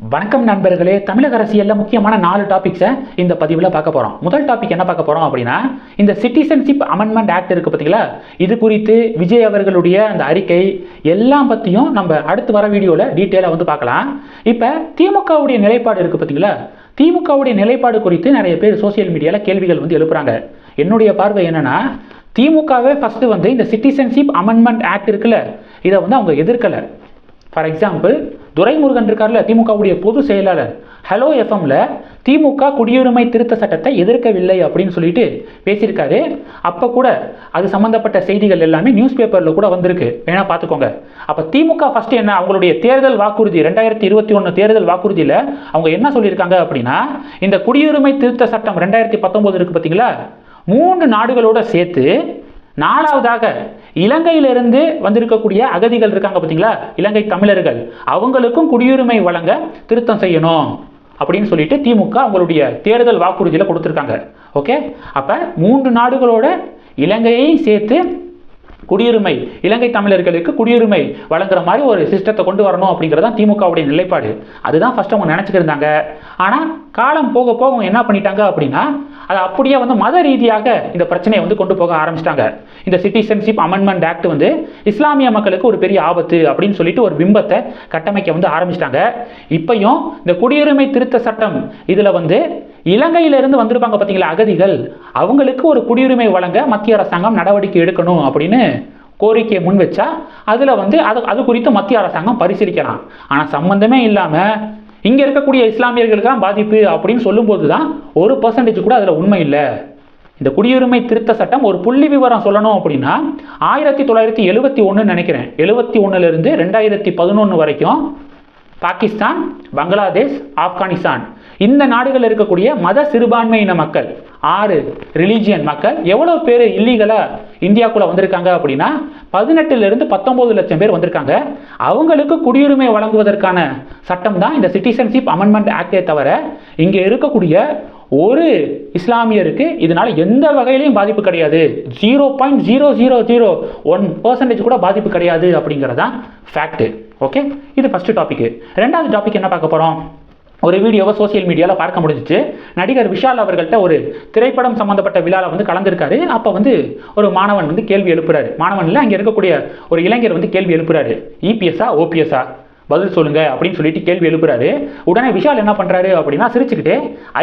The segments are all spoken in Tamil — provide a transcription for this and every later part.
வணக்கம் நண்பர்களே தமிழக அரசியலில் முக்கியமான நாலு டாபிக்ஸை இந்த பதிவில் பார்க்க போகிறோம் முதல் டாபிக் என்ன பார்க்க போகிறோம் அப்படின்னா இந்த சிட்டிசன்ஷிப் அமெண்ட்மெண்ட் ஆக்ட் இருக்குது பார்த்தீங்களா இது குறித்து விஜய் அவர்களுடைய அந்த அறிக்கை எல்லாம் பற்றியும் நம்ம அடுத்து வர வீடியோவில் டீட்டெயிலாக வந்து பார்க்கலாம். இப்போ திமுகவுடைய நிலைப்பாடு இருக்குது பார்த்தீங்களா திமுகவுடைய நிலைப்பாடு குறித்து நிறைய பேர் சோஷியல் மீடியாவில் கேள்விகள் வந்து எழுப்புறாங்க. என்னுடைய பார்வை என்னென்னா திமுகவே ஃபஸ்ட்டு வந்து இந்த சிட்டிசன்ஷிப் அமெண்ட்மெண்ட் ஆக்ட் இருக்குல்ல இதை வந்து அவங்க எதிர்க்கலை. ஃபார் எக்ஸாம்பிள் துரைமுருகன் இருக்கார்ல திமுகவுடைய பொது செயலாளர். ஹலோ எஃப்எம்ல திமுக குடியுரிமை திருத்த சட்டத்தை எதிர்க்கவில்லை அப்படின்னு சொல்லிட்டு பேசியிருக்காரு. அப்போ கூட அது சம்மந்தப்பட்ட செய்திகள் எல்லாமே நியூஸ் பேப்பரில் கூட வந்திருக்கு. வேணா பார்த்துக்கோங்க. அப்போ திமுக ஃபர்ஸ்ட் என்ன அவங்களுடைய தேர்தல் வாக்குறுதி ரெண்டாயிரத்தி இருபத்தி ஒன்று தேர்தல் வாக்குறுதியில் அவங்க என்ன சொல்லியிருக்காங்க அப்படின்னா இந்த குடியுரிமை திருத்த சட்டம் ரெண்டாயிரத்தி பத்தொம்போது இருக்குது பார்த்தீங்களா மூன்று நாடுகளோட சேர்த்து நாலாவதாக இலங்கையிலிருந்து வந்திருக்கக்கூடிய அகதிகள் இருக்காங்க பார்த்தீங்களா இலங்கை தமிழர்கள். அவங்களுக்கும் குடியுரிமை வழங்க திருத்தம் செய்யணும் அப்படின்னு சொல்லிட்டு திமுக அவங்களுடைய தேர்தல் வாக்குறுதியில் கொடுத்துருக்காங்க. ஓகே? அப்போ மூன்று நாடுகளோட இலங்கையை சேர்த்து குடியுரிமை இலங்கை தமிழர்களுக்கு குடியுரிமை வழங்குற மாதிரி ஒரு சிஸ்டத்தை கொண்டு வரணும் அப்படிங்கிறது தான் திமுகவுடைய நிலைப்பாடு. அதுதான் ஃபர்ஸ்ட் அவங்க நினச்சிட்டு இருந்தாங்க. ஆனால் காலம் போக போக அவங்க என்ன பண்ணிட்டாங்க அப்படின்னா அதை அப்படியே வந்து மத ரீதியாக இந்த பிரச்சனையை வந்து கொண்டு போக ஆரம்பிச்சிட்டாங்க. இந்த சிட்டிசன்ஷிப் அமெண்ட்மெண்ட் ஆக்ட் வந்து இஸ்லாமிய மக்களுக்கு ஒரு பெரிய ஆபத்து அப்படின்னு சொல்லிட்டு ஒரு பிம்பத்தை கட்டமைக்க வந்து ஆரம்பிச்சிட்டாங்க. இப்பையும் இந்த குடியுரிமை திருத்த சட்டம் இதில் வந்து இலங்கையிலிருந்து வந்திருப்பாங்க பார்த்தீங்களா அகதிகள். அவங்களுக்கு ஒரு குடியுரிமை வழங்க மத்திய அரசாங்கம் நடவடிக்கை எடுக்கணும் அப்படின்னு கோரிக்கையை முன் வச்சா அதில் வந்து அது அது குறித்து மத்திய அரசாங்கம் பரிசீலிக்கலாம். ஆனால் சம்மந்தமே இல்லாமல் இங்கே இருக்கக்கூடிய இஸ்லாமியர்களுக்கு தான் பாதிப்பு அப்படின்னு சொல்லும்போது தான் ஒரு பர்சன்டேஜ் கூட அதில் உண்மை இல்லை. இந்த குடியுரிமை திருத்த சட்டம் ஒரு புள்ளி விவரம் சொல்லணும் அப்படின்னா ஆயிரத்தி தொள்ளாயிரத்தி எழுபத்தி ஒன்று நினைக்கிறேன். எழுபத்தி ஒன்றுலேருந்து ரெண்டாயிரத்தி பதினொன்று வரைக்கும் பாகிஸ்தான் பங்களாதேஷ் ஆப்கானிஸ்தான். இந்த நாடுகளில் இருக்கக்கூடிய மத சிறுபான்மையின மக்கள் ஆறு ரிலீஜியன் மக்கள் எவ்வளோ பேர் இல்லீகலாக இந்தியாக்குள்ளே வந்திருக்காங்க அப்படின்னா பதினெட்டுலேருந்து பத்தொம்போது லட்சம் பேர் வந்திருக்காங்க. அவங்களுக்கு குடியுரிமை வழங்குவதற்கான சட்டம் தான் இந்த சிட்டிசன்ஷிப் அமெண்ட்மெண்ட் ஆக்டே தவிர இங்கே இருக்கக்கூடிய ஒரு இஸ்லாமியருக்கு இதனால் எந்த வகையிலையும் பாதிப்பு கிடையாது. Zero point zero zero zero one percentage கூட பாதிப்பு கிடையாது அப்படிங்கிறதான் ஃபேக்ட்டு ஓகே இது ஃபஸ்ட்டு டாபிக் ரெண்டாவது டாபிக் என்ன பார்க்க போகிறோம் ஒரு வீடியோவை சோஷியல் மீடியாவில் பார்க்க முடிஞ்சிச்சு. நடிகர் விஷால் அவர்கள்ட்ட ஒரு திரைப்படம் சம்மந்தப்பட்ட விழாவில் வந்து கலந்துருக்காரு. அப்போ வந்து ஒரு மாணவன் வந்து கேள்வி எழுப்புறாரு. மாணவன் இல்லை அங்கே இருக்கக்கூடிய ஒரு இளைஞர் வந்து கேள்வி எழுப்புறாரு. இபிஎஸ்ஆ ஓபிஎஸ்ஆ பதில் சொல்லுங்க அப்படின்னு சொல்லிட்டு கேள்வி எழுப்புறாரு. உடனே விஷால் என்ன பண்றாரு அப்படின்னா சிரிச்சுக்கிட்டு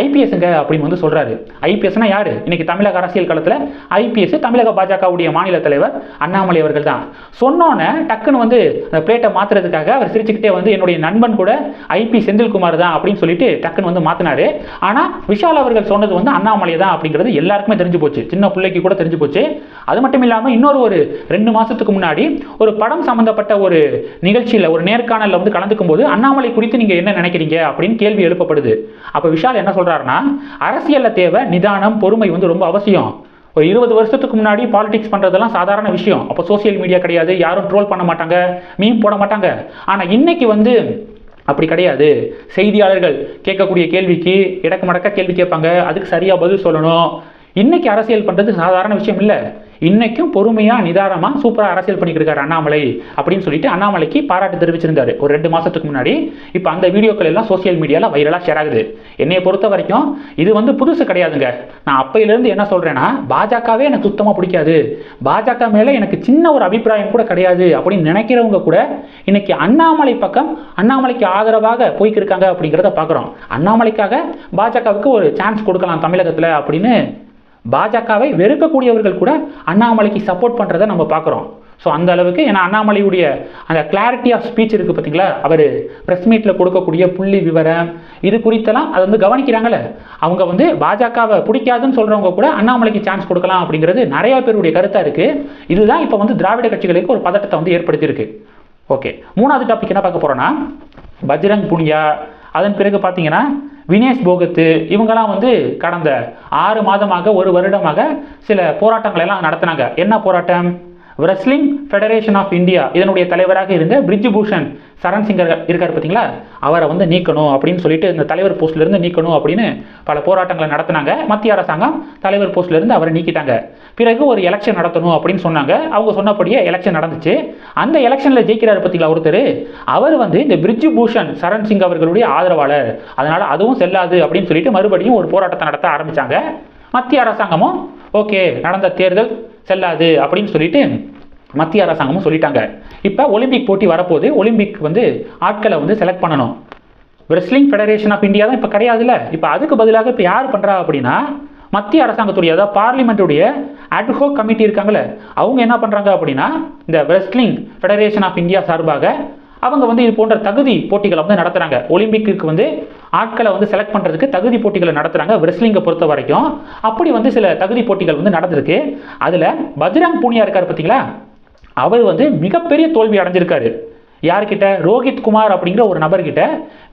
ஐபிஎஸ்ங்க அப்படின்னு வந்து சொல்றாரு. ஐபிஎஸ்னா யாரு? இன்னைக்கு தமிழக அரசியல் களத்தில் ஐபிஎஸ் தமிழக பாஜகவுடைய மாநில தலைவர் அண்ணாமலை அவர்கள் தான். சொன்னோன்னே டக்குன்னு வந்து அந்த பிளேட்டை மாத்துறதுக்காக அவர் சிரிச்சுக்கிட்டே வந்து என்னுடைய நண்பன் கூட ஐபி செந்தில்குமார் தான் அப்படின்னு சொல்லிட்டு டக்குன்னு வந்து மாத்தினாரு. ஆனா விஷால் அவர்கள் சொன்னது வந்து அண்ணாமலை தான் அப்படிங்கிறது எல்லாருக்குமே தெரிஞ்சு போச்சு. சின்ன பிள்ளைக்கு கூட தெரிஞ்சு போச்சு. அது மட்டும் இல்லாமல் இன்னொரு ஒரு ரெண்டு மாசத்துக்கு முன்னாடி ஒரு படம் சம்பந்தப்பட்ட ஒரு நிகழ்ச்சியில் ஒரு நேர்காணல் நேர்காணலில் வந்து கலந்துக்கும் போது அண்ணாமலை குறித்து நீங்கள் என்ன நினைக்கிறீங்க? அப்படின்னு கேள்வி எழுப்பப்படுது. அப்போ விஷால் என்ன சொல்கிறாருன்னா அரசியலில் தேவை நிதானம் பொறுமை வந்து ரொம்ப அவசியம். ஒரு இருபது வருஷத்துக்கு முன்னாடி பாலிடிக்ஸ் பண்ணுறதெல்லாம் சாதாரண விஷயம். அப்போ சோஷியல் மீடியா கிடையாது யாரும் ட்ரோல் பண்ண மாட்டாங்க மீன் போட மாட்டாங்க. ஆனால் இன்னைக்கு வந்து அப்படி கிடையாது. செய்தியாளர்கள் கேட்கக்கூடிய கேள்விக்கு இடக்கு மடக்க கேள்வி கேட்பாங்க அதுக்கு சரியாக பதில் சொல்லணும். இன்னைக்கு அரசியல் பண்ணுறது சாதாரண விஷயம் இல்லை. இன்னைக்கும் பொறுமையாக நிதானமாக சூப்பராக அரசியல் பண்ணிட்டு இருக்காரு அண்ணாமலை அப்படின்னு சொல்லிட்டு அண்ணாமலைக்கு பாராட்டு தெரிவிச்சிருந்தாரு. ஒரு ரெண்டு மாதத்துக்கு முன்னாடி. இப்போ அந்த வீடியோக்கள் எல்லாம் சோஷியல் மீடியாவில் வைரலாக ஷேர் ஆகுது. என்னைய பொறுத்த வரைக்கும் இது வந்து புதுசு கிடையாதுங்க. நான் அப்பையிலேருந்து என்ன சொல்கிறேன்னா பாஜகவே எனக்கு சுத்தமாக பிடிக்காது. பாஜக மேலே எனக்கு சின்ன ஒரு அபிப்பிராயம் கூட கிடையாது அப்படின்னு நினைக்கிறவங்க கூட இன்னைக்கு அண்ணாமலை பக்கம் அண்ணாமலைக்கு ஆதரவாக போய்க்கு இருக்காங்க அப்படிங்கிறத பார்க்குறோம் அண்ணாமலைக்காக பாஜகவுக்கு ஒரு சான்ஸ் கொடுக்கலாம் தமிழகத்தில் அப்படின்னு பாஜகவை வெறுக்கக்கூடியவர்கள் கூட அண்ணாமலைக்கு சப்போர்ட் பண்ணுறதை நம்ம பார்க்குறோம். ஸோ அந்த அளவுக்கு ஏன்னா அண்ணாமலையுடைய அந்த கிளாரிட்டி ஆஃப் ஸ்பீச் இருக்குது பார்த்தீங்களா? அவர் ப்ரெஸ் மீட்டில் கொடுக்கக்கூடிய புள்ளி விவரம் இது குறித்தெல்லாம் அதை வந்து கவனிக்கிறாங்களே அவங்க வந்து பாஜகவை பிடிக்காதுன்னு சொல்கிறவங்க கூட அண்ணாமலைக்கு சான்ஸ் கொடுக்கலாம் அப்படிங்கிறது நிறைய பேருடைய கருத்தாக இருக்குது இதுதான் இப்போ வந்து திராவிட கட்சிகளுக்கு ஒரு பதட்டத்தை வந்து ஏற்படுத்தியிருக்கு. ஓகே மூணாவது டாபிக் என்ன பார்க்க போகிறோன்னா பஜ்ரங் புனியா அதன் பிறகு பார்த்தீங்கன்னா வினேஷ் போகத்து இவங்கெல்லாம் வந்து கடந்த ஆறு மாதமாக ஒரு வருடமாக சில போராட்டங்களை எல்லாம் நடத்தினாங்க. என்ன போராட்டம்? ரெஸ்லிங் ஃபெடரேஷன் ஆஃப் இந்தியா இதனுடைய தலைவராக இருந்த பிரிட்ஜ் பூஷன் சரண் சிங்கர் இருக்கார் பார்த்தீங்களா? அவரை வந்து நீக்கணும் அப்படின்னு சொல்லிட்டு இந்த தலைவர் போஸ்ட்லேருந்து நீக்கணும் அப்படின்னு பல போராட்டங்களை நடத்தினாங்க. மத்திய அரசாங்கம் தலைவர் போஸ்ட்லேருந்து அவரை நீக்கிட்டாங்க. பிறகு ஒரு எலெக்ஷன் நடத்தணும் அப்படின்னு சொன்னாங்க. அவங்க சொன்னபடியே எலெக்ஷன் நடந்துச்சு. அந்த எலெக்ஷனில் ஜெயிக்கிறார் பார்த்தீங்களா ஒருத்தர்? அவர் வந்து இந்த பிரிட்ஜ் பூஷன் சரண் சிங் அவர்களுடைய ஆதரவாளர். அதனால் அதுவும் செல்லாது அப்படின்னு சொல்லிட்டு மறுபடியும் ஒரு போராட்டத்தை நடத்த ஆரம்பித்தாங்க மத்திய அரசாங்கமும் ஓகே நடந்த தேர்தல் செல்லாது அப்படின்னு சொல்லிட்டு மத்திய அரசாங்கமும் சொல்லிட்டாங்க. இப்போ ஒலிம்பிக் போட்டி வரப்போது ஒலிம்பிக் வந்து ஆட்களை வந்து செலக்ட் பண்ணணும். ரெஸ்லிங் ஃபெடரேஷன் ஆஃப் இந்தியா தான் இப்போ கிடையாதுல்ல. இப்போ அதுக்கு பதிலாக இப்போ யார் பண்ணுறா அப்படின்னா மத்திய அரசாங்கத்துடைய அதாவது பார்லிமெண்ட்டுடைய அட்ஹோ கமிட்டி இருக்காங்களே அவங்க என்ன பண்ணுறாங்க அப்படின்னா இந்த ரெஸ்லிங் ஃபெடரேஷன் ஆஃப் இந்தியா சார்பாக அவங்க வந்து இது போன்ற தகுதி போட்டிகளை வந்து நடத்துகிறாங்க ஒலிம்பிக்கு வந்து ஆட்களை வந்து செலக்ட் பண்ணுறதுக்கு தகுதி போட்டிகளை நடத்துகிறாங்க ரெஸ்லிங்கை பொறுத்த வரைக்கும். அப்படி வந்து சில தகுதி போட்டிகள் வந்து நடந்திருக்கு. அதில் பஜ்ரங் பூனியா இருக்கார் பார்த்தீங்களா அவர் வந்து மிகப்பெரிய தோல்வி அடைஞ்சிருக்காரு. யார்கிட்ட? ரோஹித் குமார் அப்படிங்கிற ஒரு நபர்கிட்ட.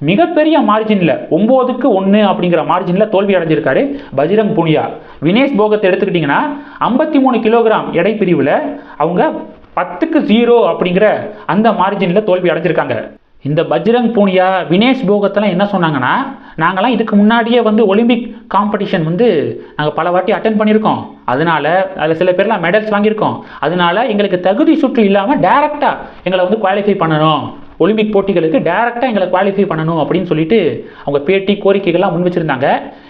மிகப்பெரிய மார்ஜினில் ஒம்போதுக்கு ஒன்று அப்படிங்கிற மார்ஜினில் தோல்வி அடைஞ்சிருக்காரு பஜ்ரங் புனியா. வினேஷ் போகத்தை எடுத்துக்கிட்டிங்கன்னா ஐம்பத்தி மூணு கிலோகிராம் எடை பிரிவில் அவங்க பத்துக்கு ஜீரோ அப்படிங்கிற அந்த மார்ஜினில் தோல்வி அடைஞ்சிருக்காங்க. இந்த பஜ்ரங் பூனியா வினேஷ் போகத்தெல்லாம் என்ன சொன்னாங்கன்னா நாங்களாம் இதுக்கு முன்னாடியே வந்து ஒலிம்பிக் காம்படிஷன் வந்து நாங்கள் பல வாட்டி அட்டன் பண்ணியிருக்கோம். அதனால அதில் சில பேர்லாம் மெடல்ஸ் வாங்கியிருக்கோம். அதனால எங்களுக்கு தகுதி சுற்று இல்லாமல் டேரெக்டாக எங்களை வந்து குவாலிஃபை பண்ணணும். ஒலிம்பிக் போட்டிகளுக்கு டேரெக்டாக எங்களை குவாலிஃபை பண்ணணும் அப்படின்னு சொல்லிட்டு அவங்க பேட்டி கோரிக்கைகள்லாம் முன் வச்சுருந்தாங்க.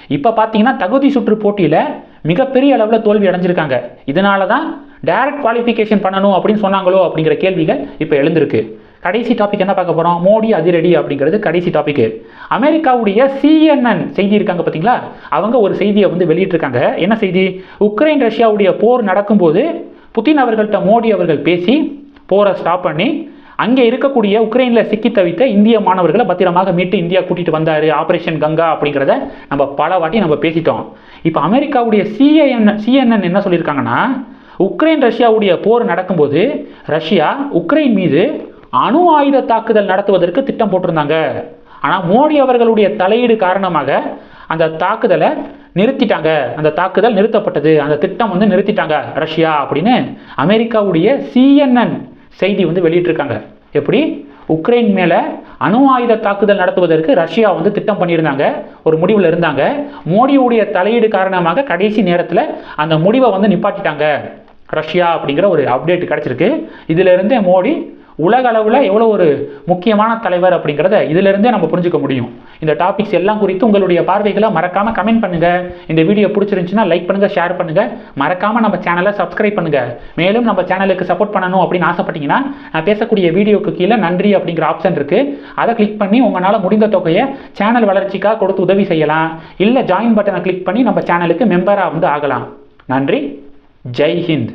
இப்போ பார்த்தீங்கன்னா தகுதி சுற்று போட்டியில் மிகப்பெரிய அளவில் தோல்வி அடைஞ்சிருக்காங்க. இதனால தான் டேரக்ட் குவாலிஃபிகேஷன் பண்ணணும் அப்படின்னு சொன்னாங்களோ அப்படிங்கிற கேள்விகள் இப்போ எழுந்திருக்கு. கடைசி டாபிக் என்ன பார்க்க போகிறோம் மோடி அதிரடி அப்படிங்கிறது கடைசி டாபிக் அமெரிக்காவுடைய சிஎன்என் செய்தி இருக்காங்க பார்த்தீங்களா? அவங்க ஒரு செய்தியை வந்து வெளியிட்டிருக்காங்க. என்ன செய்தி? உக்ரைன் ரஷ்யாவுடைய போர் நடக்கும்போது புதின் அவர்கள்ட்ட மோடி அவர்கள் பேசி போரை ஸ்டாப் பண்ணி அங்கே இருக்கக்கூடிய உக்ரைனில் சிக்கி தவித்த இந்திய மாணவர்களை பத்திரமாக மீட்டு இந்தியா கூட்டிகிட்டு வந்தார். ஆப்ரேஷன் கங்கா அப்படிங்கிறத நம்ம பல வாட்டி நம்ம பேசிட்டோம். இப்போ அமெரிக்காவுடைய சிஏஎன் சிஎன்என் என்ன சொல்லியிருக்காங்கன்னா உக்ரைன் ரஷ்யாவுடைய போர் நடக்கும்போது ரஷ்யா உக்ரைன் மீது அணு ஆயுத தாக்குதல் நடத்துவதற்கு திட்டம் போட்டிருந்தாங்க. ஆனால் மோடி அவர்களுடைய தலையீடு காரணமாக அந்த தாக்குதலை நிறுத்திட்டாங்க. அந்த தாக்குதல் நிறுத்தப்பட்டது. அந்த திட்டம் வந்து நிறுத்திட்டாங்க ரஷ்யா அப்படின்னு அமெரிக்காவுடைய சிஎன்என் செய்தி வந்து வெளியிட்டிருக்காங்க. எப்படி? உக்ரைன் மேலே அணு ஆயுத தாக்குதல் நடத்துவதற்கு ரஷ்யா வந்து திட்டம் பண்ணியிருந்தாங்க. ஒரு முடிவில் இருந்தாங்க. மோடியுடைய தலையீடு காரணமாக கடைசி நேரத்தில் அந்த முடிவை வந்து நிப்பாட்டிட்டாங்க. ரஷ்யா அப்படிங்கிற ஒரு அப்டேட் கிடச்சிருக்கு. இதிலிருந்தே மோடி உலக அளவில் எவ்வளோ ஒரு முக்கியமான தலைவர் அப்படிங்கிறத இதிலிருந்தே நம்ம புரிஞ்சுக்க முடியும். இந்த டாபிக்ஸ் எல்லாம் குறித்து உங்களுடைய பார்வைகளை மறக்காமல் கமெண்ட் பண்ணுங்கள் இந்த வீடியோ பிடிச்சிருந்துச்சுன்னா லைக் பண்ணுங்கள் ஷேர் பண்ணுங்கள் மறக்காமல் நம்ம சேனலை சப்ஸ்கிரைப் பண்ணுங்கள் மேலும் நம்ம சேனலுக்கு சப்போர்ட் பண்ணணும் அப்படின்னு ஆசைப்பட்டீங்கன்னா நான் பேசக்கூடிய வீடியோக்கு கீழே நன்றி அப்படிங்கிற ஆப்ஷன் இருக்குது அதை கிளிக் பண்ணி உங்களால் முடிந்த தொகையை சேனல் வளர்ச்சிக்காக கொடுத்து உதவி செய்யலாம். இல்லை ஜாயின் பட்டனை கிளிக் பண்ணி நம்ம சேனலுக்கு மெம்பராக வந்து ஆகலாம். நன்றி. ஜெய் ஹிந்த்.